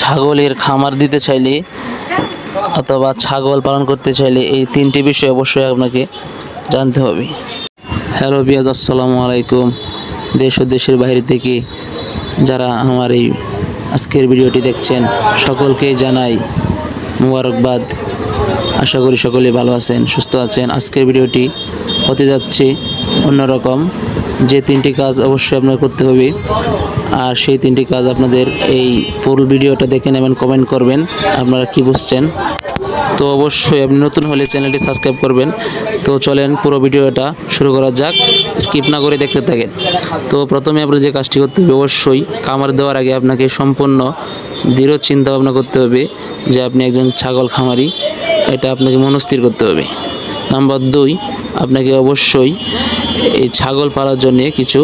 ছাগলের খামার দিতে চাইলে অথবা ছাগল পালন করতে চাইলে এই তিনটি বিষয় অবশ্যই আপনাকে জানতে হবে। হ্যালো বিয়াজ আসসালামু আলাইকুম। দেশ ও দেশের বাইরে থেকে যারা আমার এই আজকের ভিডিওটি দেখছেন, সকলকে জানাই মুবারকবাদ। আশা করি সকলে ভালো আছেন, সুস্থ আছেন। আজকের ভিডিওটি হতে যাচ্ছে অন্যরকম। যে তিনটি কাজ অবশ্যই আপনার করতে হবে আর সেই তিনটি কাজ আপনাদের এই ফুল ভিডিওটা দেখে নেবেন কমেন্ট করবেন, আপনারা কি বুঝছেন? তো অবশ্যই আপনি নতুন হলে চ্যানেলটি সাবস্ক্রাইব করবেন। তো চলেন পুরো ভিডিওটা শুরু করা যাক স্কিপ না করে দেখতে থাকেন। তো প্রথমে আপনার যে কাজটি করতে হবে, অবশ্যই খামার দেওয়ার আগে আপনাকে সম্পূর্ণ দৃঢ় চিন্তা ভাবনা করতে হবে যে আপনি একজন ছাগল খামারি, এটা আপনাকে মনস্থির করতে হবে। নাম্বার দুই, আপনাকে অবশ্যই এই ছাগল পালার জন্য কিছু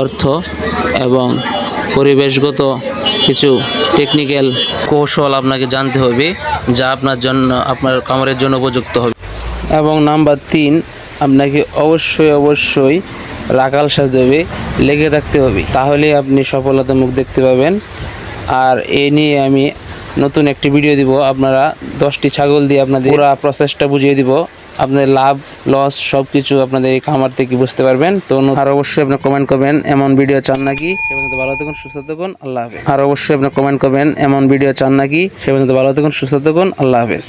অর্থ এবং পরিবেশগত কিছু টেকনিক্যাল কৌশল আপনাকে জানতে হবে, যা আপনার জন্য, আপনার কামড়ের জন্য উপযুক্ত হবে। এবং নাম্বার তিন, আপনাকে অবশ্যই অবশ্যই রাখাল হবে লেগে থাকতে হবে। তাহলে আপনি সফলতা মুখ দেখতে পাবেন। আর এ নিয়ে আমি নতুন একটি ভিডিও দিব। আপনারা দশটি ছাগল দিয়ে আপনাদের পুরো প্রসেসটা বুঝিয়ে দিব। আপনাদের লাভ লস সব কিছু আপনাদের এই খামার থেকে বুঝতে পারবেন। তো আর অবশ্যই আপনার কমেন্ট করবেন, এমন ভিডিও চান নাকি? সে পর্যন্ত ভালো থাকুন, সুস্থ থাকুন, আল্লাহ হাফেজ। আর অবশ্যই আপনার কমেন্ট করবেন, এমন ভিডিও চান নাকি? সে পর্যন্ত ভালো থাকুন, সুস্থ থাকুন, আল্লাহ হাফেজ।